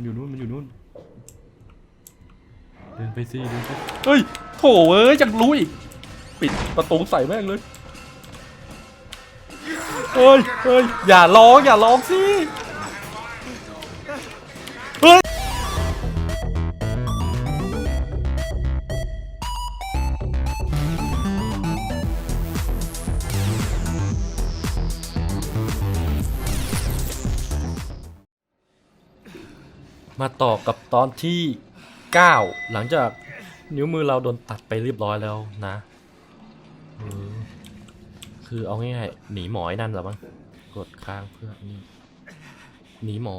มันอยู่นู่นมันอยู่นู่นเดินไปสิเดินไปเฮ้ยโถเอ้ยยังรู้อีกปิดประตูใส่แม่งเลยเฮ้ยเฮ้ยอย่าร้องอย่าร้องสิ มาต่อกับตอนที่ 9 หลังจากนิ้วมือเราโดนตัดไปเรียบร้อยแล้วนะคือเอาง่ายๆหนีหมอไอ้นั่นหรอมั้งกดค้างเพื่อนี่หนีหมอ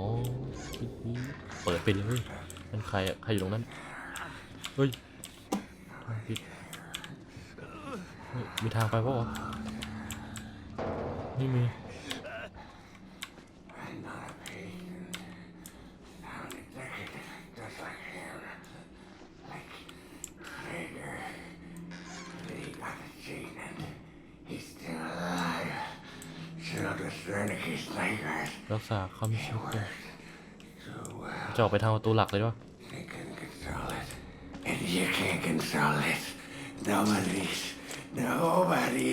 เปิดไปเลยเป็นใครอะใครอยู่ตรงนั้นเฮ้ยผิดมีทางไปปะวะไม่มี รักษาเขามีชีวิตอยู่จะออกไปทางประตูหลักเลยวะ they can control it. And you can't control it. Nobody. Nobody.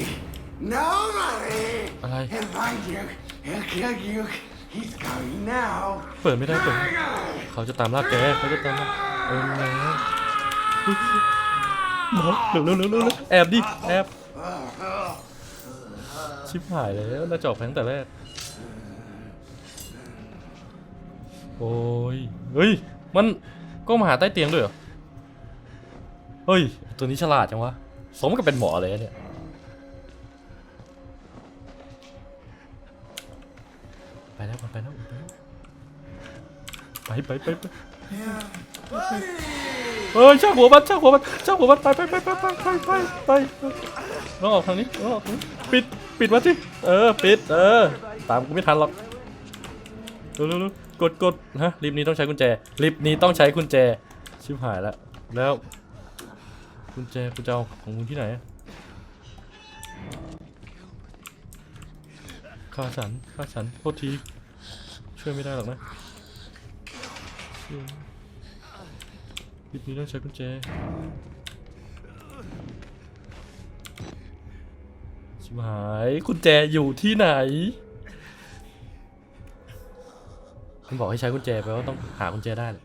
Nobody. อะไร He'll find you. He'll kill you. He's coming now. เปิดไม่ได้เปิดไม่ได้เขาจะตามล่าแกเขาจะตามล่าเออแล้วหมอเร็วเร็วเร็วเร็วเร็วแอบดิแอบชิบหายแล้วน่าจะออกแพงแต่แรก โอ้ย เฮ้ย มันก็มาหาใต้เตียงด้วยเหรอ เฮ้ย ตัวนี้ฉลาดจังวะ สมกับเป็นหมอเลยอะเนี่ย ไปแล้วมันไปแล้วมันไปแล้วไปไปไปไปเออช่างหัวมันช่างหัวมันช่างหัวมันไปไปไปไปไปไปไปไปต้องออกทางนี้ต้องออกทางนี้ปิดปิดมาสิเออปิดเออตามกูไม่ทันหรอกเร็วเร็วเร็ว กดกดฮะลิฟต์นี้ต้องใช้กุญแจลิฟต์นี้ต้องใช้กุญแจชิบหายแล้วแล้วกุญแจกุญแจเอาของมึงที่ไหนอะฆ่าฉันฆ่าฉันโทษทีช่วยไม่ได้หรอกนะลิฟต์นี้ต้องใช้กุญแจชิบหายกุญแจอยู่ที่ไหน มันบอกให้ใช้กุญแจแปลว่าต้องหากุญแจได้เลย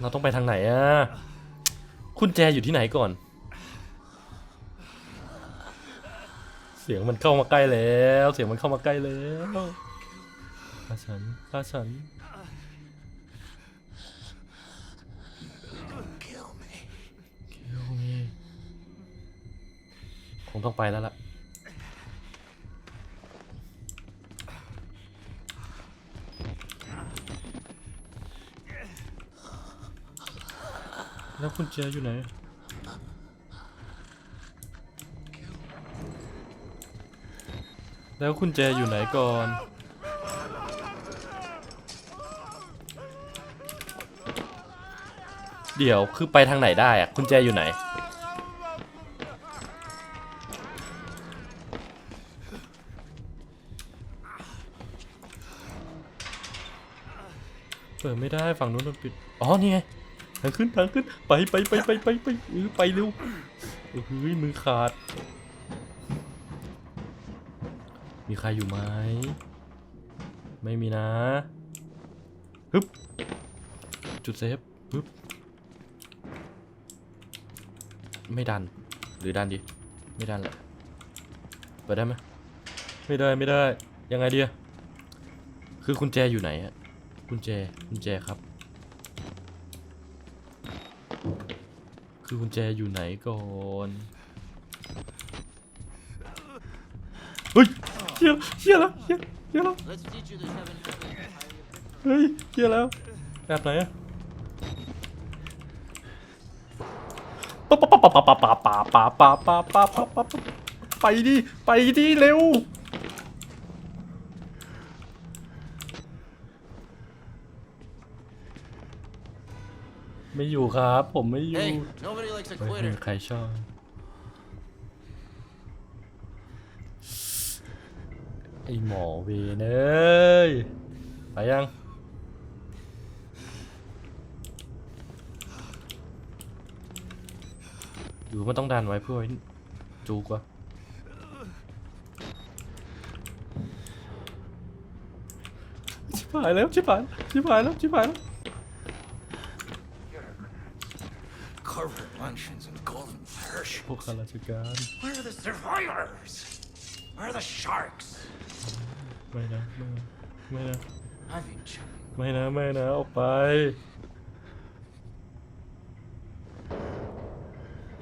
เราต้องไปทางไหนอะกุญแจอยู่ที่ไหนก่อน สียงมันเข้ามาใกล้แล้ว เสียงมันเข้ามาใกล้แล้วฆ่าฉันฆ่าฉัน Kill me. คิวมีคงต้องไปแล้วล่ะแล้วคุณเจอยู่ไหน แล้วคุณแจอยู่ไหนก่อน เดี๋ยวคือไปทางไหนได้อะคุณแจอยู่ไหน เปิดไม่ได้ฝั่งนู้นมันปิด อ๋อ นี่ไงทางขึ้นทางขึ้น ไปไปไปไปไปไปเออไปเร็วเฮ้ยมือขาด มีใครอยู่ไหม ไม่มีนะฮึบจุดเซฟฮึบไม่ดัน หรือดันดี ไม่ดันแหละเปิดได้ไหมไม่ได้ไม่ได้ ยังไงดีอะคือกุญแจอยู่ไหนอะกุญแจกุญแจครับ คือกุญแจอยู่ไหนก่อน เชี่ยแล้วเียี่ยแล้ว Let's teach เฮ้ยเียแล้วแอบไหนอะปั๊บปั๊ปปปปปปปปปปไปดิไปดิเร็ว ไม่อยู่ครับ ผมไม่อยู่ไม่มีใครชอบ อหมอเวนเอ้ยไปยังอยู่มันต้องดันไว้เพื่อไว้จูกวะชิบหายแล้วชิบหายชิบหายแล้วชิบหายแล้ว Corporate luncheons and golden พวก parachutes. ข้าราชการ Where are the survivors? Where are the sharks? ไม่นะ ไม่นะ ไม่นะ I've been chilling. ไม่นะไม่นะ ออกไป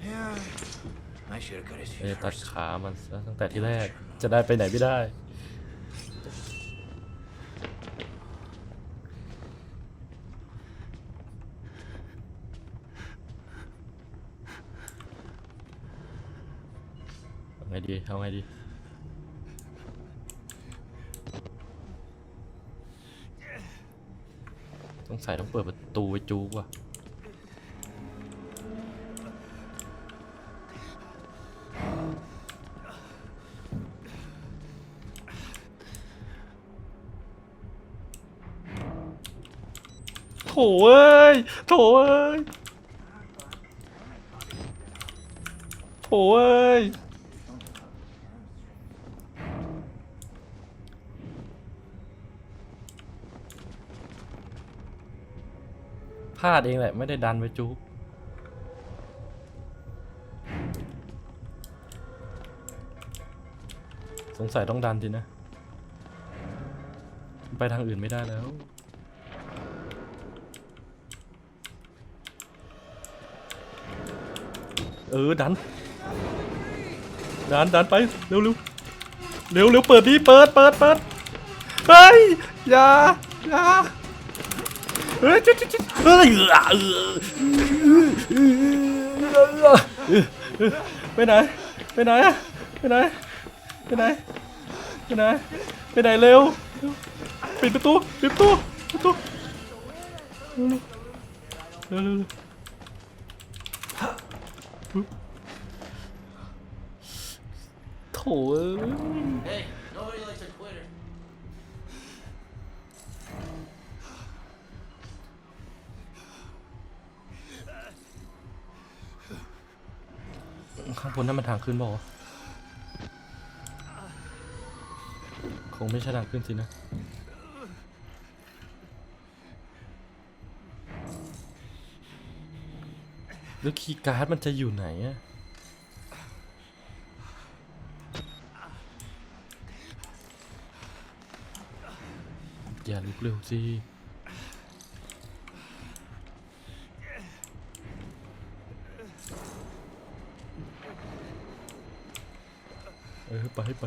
Yeah. I should have got his เอยตัด first. ขามันซะตั้งแต่ที่แรกจะได้ไปไหนไม่ได้ เอาไงดี เอาไงดี ต้องใส่ต้องเปิดประตูไวจูว่ะโถเอ้ยโถเอ้ยโถเอ้ย พลาดเองแหละ ไม่ได้ดันไปจุ๊บสงสัยต้องดันทีนะ ไปทางอื่นไม่ได้แล้ว เออ ดัน ดัน ดันไป เร็วเร็วเร็วเร็วเปิดดิเปิดเปิดเปิดเฮ้ย อย่าอย่าเฮ้ยจิ๊ดจิ๊ดจิ๊ด เออเออไปไหนไปไหนอะไปไหนไปไหนไปไหนไปไหนเร็วปิดประตูปิดประตูประตูเร็วเร็วเร็วเร็วเร็วโถ่ ข้างบนนั่นมันทางขึ้นเปล่าวคงไม่ใช่ทางขึ้นสินะแล้วคีย์การ์ดมันจะอยู่ไหนอะอย่าลุกเร็วสิ เออ ไป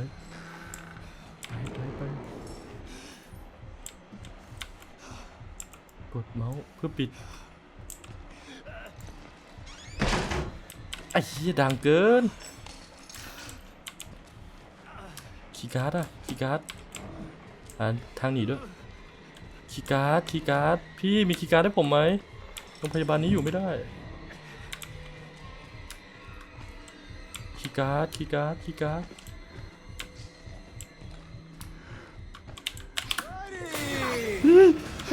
ไปไปไปไปกดเมาส์เพื่อปิดไอ้เหี้ยดังเกินคีการ์ดอะคีการ์ดอ่าทางหนีด้วยคีการ์ดคีการ์ดพี่มีคีการ์ดให้ผมไหมโรงพยาบาลนี้อยู่ไม่ได้คีการ์ดคีการ์ดคีการ์ด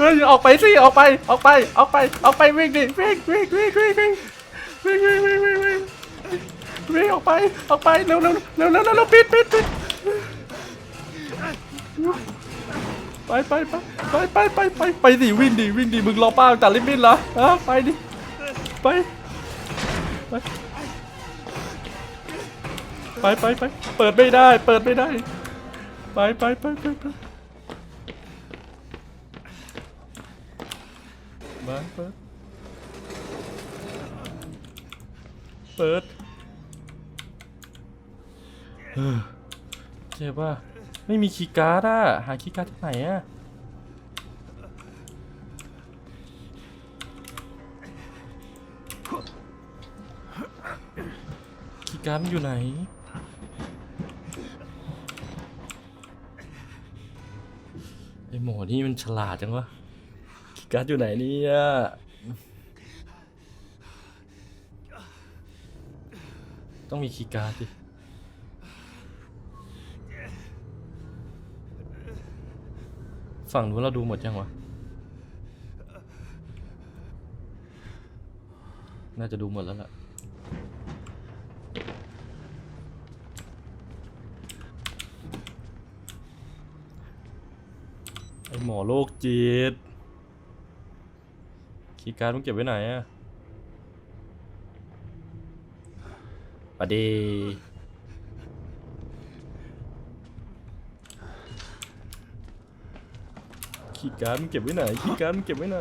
เฮ้ยออกไปสิออกไปออกไปออกไปออกไปวิ่งดิวิ่งวิ่งวิ่งวิ่งวิ่งวิ่งวิ่งวิ่งวิ่งวิ่งวิ่งออกไปออกไปเร็วเร็วเร็วเร็วเร็วปิดปิดปิดไปไปไปไปไปไปไปไปดิวิ่งดิวิ่งดิมึงรอป้าตัดลิมิตเหรอฮะไปดิไปไปไปไปไปเปิดไม่ได้ เปิดไม่ได้ ไปไปไปไป มาเปิดเปิดเออเจ็บว่าไม่มีคีย์การ์ดอะหาคีย์การ์ดที่ไหนอะคีย์การ์ดมันอยู่ไหนไอหมอนี่มันฉลาดจังวะ การ์ดอยู่ไหนเนี่ยต้องมีคีการ์ดดิฝั่งนู้นเราดูหมดยังวะ น่าจะดูหมดแล้วล่ะ ไอหมอโรคจิต คีย์การ์ดมึงเก็บไว้ไหนอะปดีคีย์การ์ดมึงเก็บไว้ไหนคีย์การ์ดมึงเก็บไว้ไหน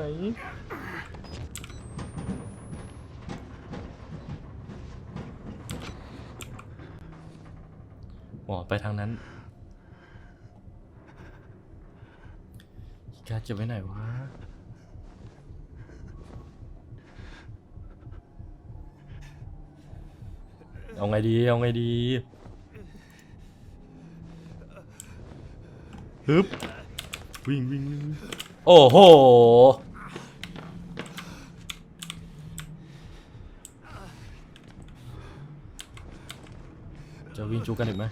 หมอไปทางนั้นคีย์การ์ดเก็บไว้ไหนวะ เอาไงดี เอาไงดีฮึบวิ่งวิ่งวิ่งโอ้โห จะวิ่งจูกันอีกไหม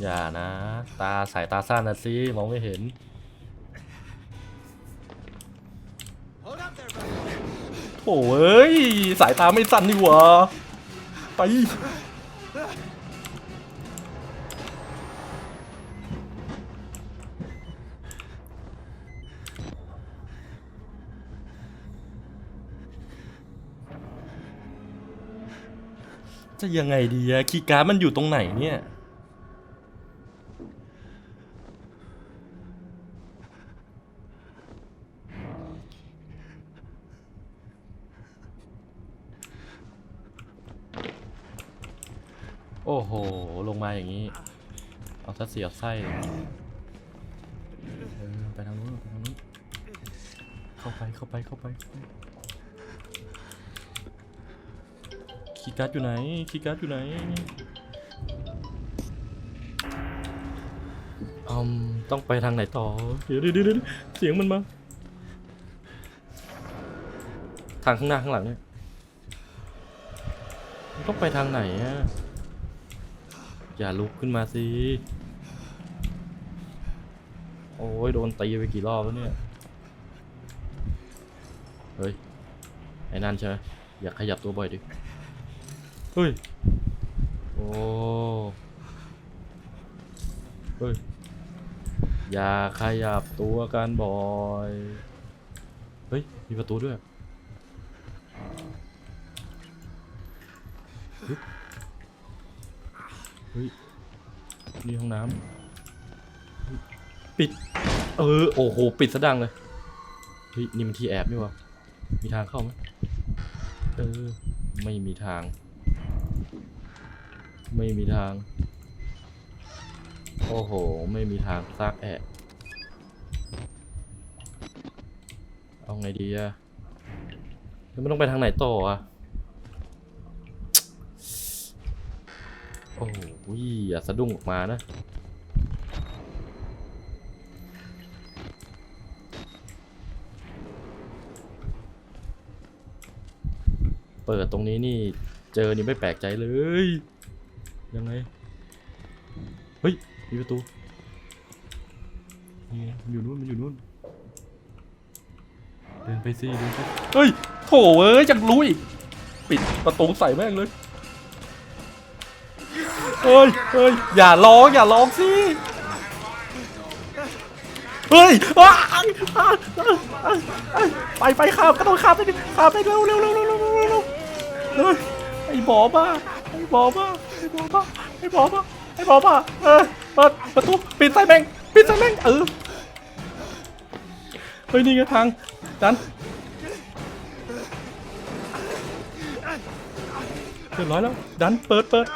อย่านะ ตาสายตาสั้นนะสิมองไม่เห็น โถ่เอ้ยสายตาไม่สั้นนี่หว่าไปจะยังไงดีอะคีย์การ์ดมันอยู่ตรงไหนเนี่ย อ้โห ลงมาอย่างนี้ เอาซะเสียบไส้ไปทางนู้นไปทางนู้นเข้าไปเข้าไปเข้าไปเข้าไป คีย์การ์ดอยู่ไหน คีย์การ์ดอยู่ไหนอืมต้องไปทางไหนต่อ เดี๋ยวเดี๋ยวเดี๋ยวเดี๋ยวเสียงมันมา ทางข้างหน้าข้างหลังเนี่ย ต้องไปทางไหนอะ อย่าลุกขึ้นมาสิ โอ้ยโดนตีไปกี่รอบแล้วเนี่ย เฮ้ย ไอ้นั่นใช่ไหมอย่าขยับตัวบ่อยดิ เฮ้ย โอ้ เฮ้ย อย่าขยับตัวกันบ่อย เฮ้ย มีประตูด้วย เฮ้ยนี่ห้องน้ำเฮ้ยปิด เออ โอ้โห ปิดซะดังเลย เฮ้ย นี่มันที่แอบนี่วะมีทางเข้าไหมเออ ไม่มีทาง ไม่มีทาง โอ้โห ไม่มีทางซากแอะเอาไงดีอะแล้วมันต้องไปทางไหนต่ออะ โอ้โหอย่าสะดุ้งออกมานะ เปิดตรงนี้นี่เจอนี่ไม่แปลกใจเลย ยังไง เฮ้ย มีประตูนี่มันอยู่นู่นมันอยู่นู่นเดินไปสิเดินไปเฮ้ยโถเอ้ยจังรู้อีก ปิดประตูใส่แม่งเลย เฮ้ยเฮ้ยอย่าร้องอย่าร้องสิเฮ้ยอ้าวอ้าวอ้าวอ้าวไปไปข้ามกระโดดข้ามไปดิข้ามไปเร็วเร็วเร็วเร็วเร็วเร็วเร็วเฮ้ยไอ้หมอบ้าไอ้หมอบ้าไอ้หมอบ้าไอ้หมอบ้าไอ้หมอบ้าเออเปิดประตูปิดใส่แม่งปิดใส่แม่งเออเฮ้ยนี่ไงทางดันเรียบร้อยแล้วดันเปิดเปิด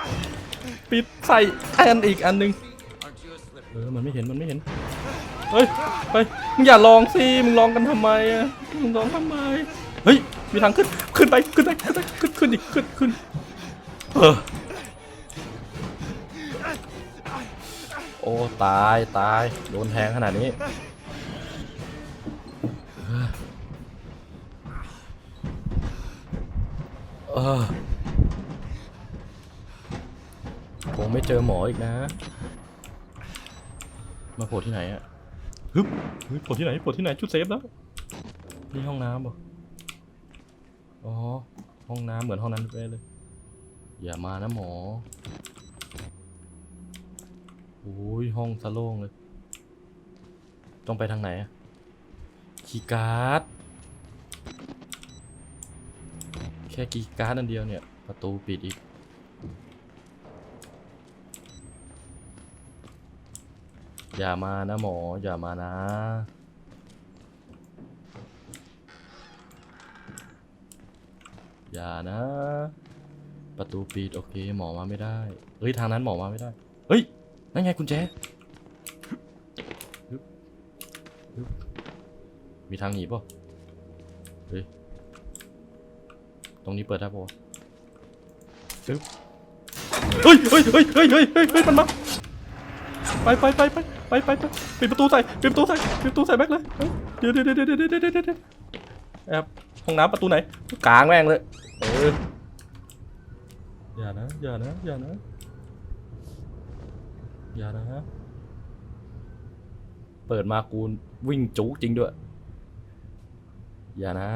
ปิดใส่แอนอีกอันนึงเออมันไม่เห็นมันไม่เห็นเฮ้ยไปมึงอย่าลองสิมึงลองกันทำไมอะมึงลองทำไมเฮ้ยมีทางขึ้นขึ้นไปขึ้นไปขึ้นไปขึ้นขึ้นอีกขึ้นขึ้นเออโอ้ตายตายโดนแทงขนาดนี้เออ ไม่เจอหมออีกนะ มาโผล่ที่ไหนอะฮึบเฮ้ยโผล่ที่ไหนโผล่ที่ไหนจุดเซฟแล้วนี่ห้องน้ำเหรออ๋อห้องน้ำเหมือนห้องนั้นเป๊ะเลย อย่ามานะหมอโอ้ยห้องสะโล่งเลย ต้องไปทางไหนอะคีย์การ์ดแค่คีย์การ์ดอันเดียวเนี่ย ประตูปิดอีก อย่ามานะหมอ อย่ามานะ อย่านะ ประตูปิดโอเคหมอมาไม่ได้ เฮ้ยทางนั้นหมอมาไม่ได้ เฮ้ยนั่นไงกุญแจฮึบฮึบมีทางหนีป่ะเฮ้ย ตรงนี้เปิดได้ป่ะซึบเฮ้ยเฮ้ยเฮ้ยเฮ้ยเฮ้ยเฮ้ยเฮ้ยมันมา ไปไปไปไป ไปไปไปปิดประตูใส่ปิดประตูใส่ปิดประตูใส่แม็กเลยเฮ้ยเดี๋ยวเดี๋ยวเดี๋ยวเดี๋ยวเดี๋ยวเดี๋ยวเดี๋ยวแอบห้องน้ำประตูไหนกลางแม่งเลยเอออย่านะอย่านะอย่านะอย่านะเปิดมากูวิ่งจุกจริงด้วย อย่านะ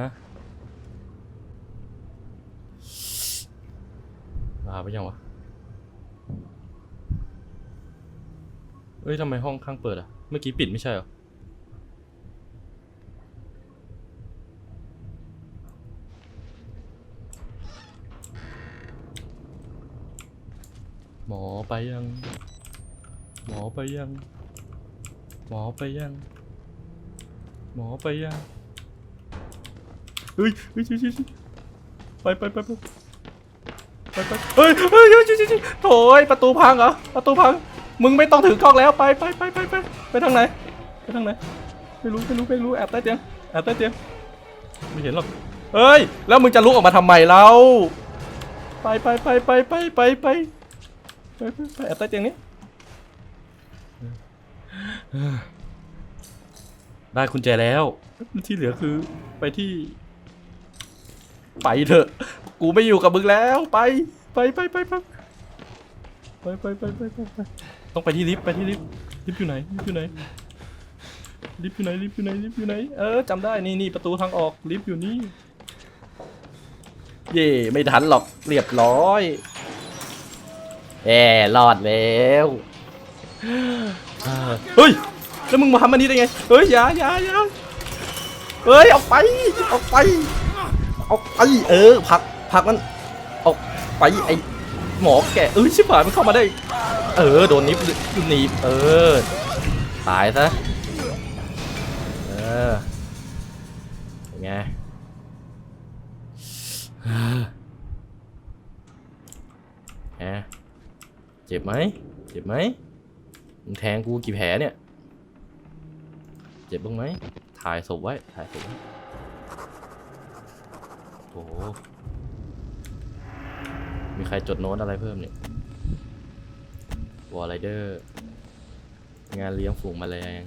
มาไปยังวะ เอ้ยทำไมห้องข้างเปิดอะเมื่อกี้ปิดไม่ใช่เหรอ หมอไปยัง หมอไปยัง หมอไปยัง หมอไปยังเฮ้ยเฮ้ยเฮ้ยเฮ้ยไปไปไปไปไปไปเฮ้ยเฮ้ยเฮ้ยเฮ้ยโถ่ประตูพังเหรอ ประตูพัง มึงไม่ต้องถือกล้องแล้วไปไปไปไปไปไปทางไหนไปทางไหนไม่รู้ไม่รู้ไม่รู้แอบใต้เตียงแอบใต้เตียงไม่เห็นหรอกเฮ้ยแล้วมึงจะลุกออกมาทำไมเราไปไปไปไปไปไปไปไปไปไปแอบใต้เตียงนี้ได้กุญแจแล้ว ที่เหลือคือไปที่ ไปเถอะ กูไม่อยู่กับมึงแล้ว ไป ไปไปไปไปไปไปไปไปไปไป ต้องไปที่ลิฟต์ไปที่ลิฟต์ลิฟต์อยู่ไหนลิฟต์อยู่ไหนลิฟต์อยู่ไหนลิฟต์อยู่ไหนลิฟต์อยู่ไหนเออจำได้นี่นี่ประตูทางออกลิฟต์อยู่นี่ เย่ไม่ทันหรอกเรียบร้อยแอรอดแล้วอ่าเฮ้ยแล้วมึงมาทำอันนี้ได้ไงเฮ้ยอย่าอย่าอย่าเฮ้ยออกไปออกไปออกไปเออผลักผลักมันออกไปไอ หมอแกเอ้ยชิบหายมันเข้ามาได้ เออโดนนิบหนีบเออตายซะเออเป็นไงแหมเจ็บไหมเจ็บไหมมึงแทงกูกี่แผลเนี่ย เจ็บบ้างไหมถ่ายศพไว้ถ่ายศพโอ้ มีใครจดโน้ตอะไรเพิ่มเนี่ยวอลไรเดอร์งานเลี้ยงฝูงแมลง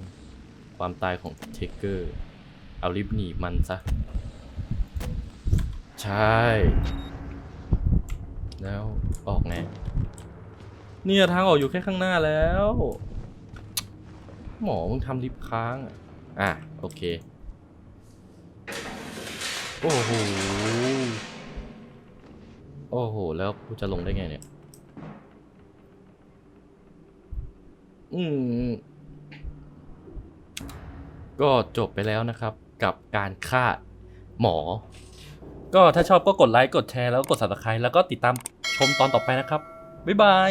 ความตายของเทเกอร์ เอาลิฟต์หนีมันซะ ใช่ แล้วออกไงเนี่ยทางออกอยู่แค่ข้างหน้าแล้ว หมอมึงทำลิฟต์ค้างอะอะ โอเค โอ้โห โอ้โห แล้วกูจะลงได้ไงเนี่ย อืม ก็จบไปแล้วนะครับ กับการฆ่าหมอ ก็ถ้าชอบก็กดไลค์ กดแชร์ แล้วก็กด subscribe แล้วก็ติดตามชมตอนต่อไปนะครับ บ๊ายบาย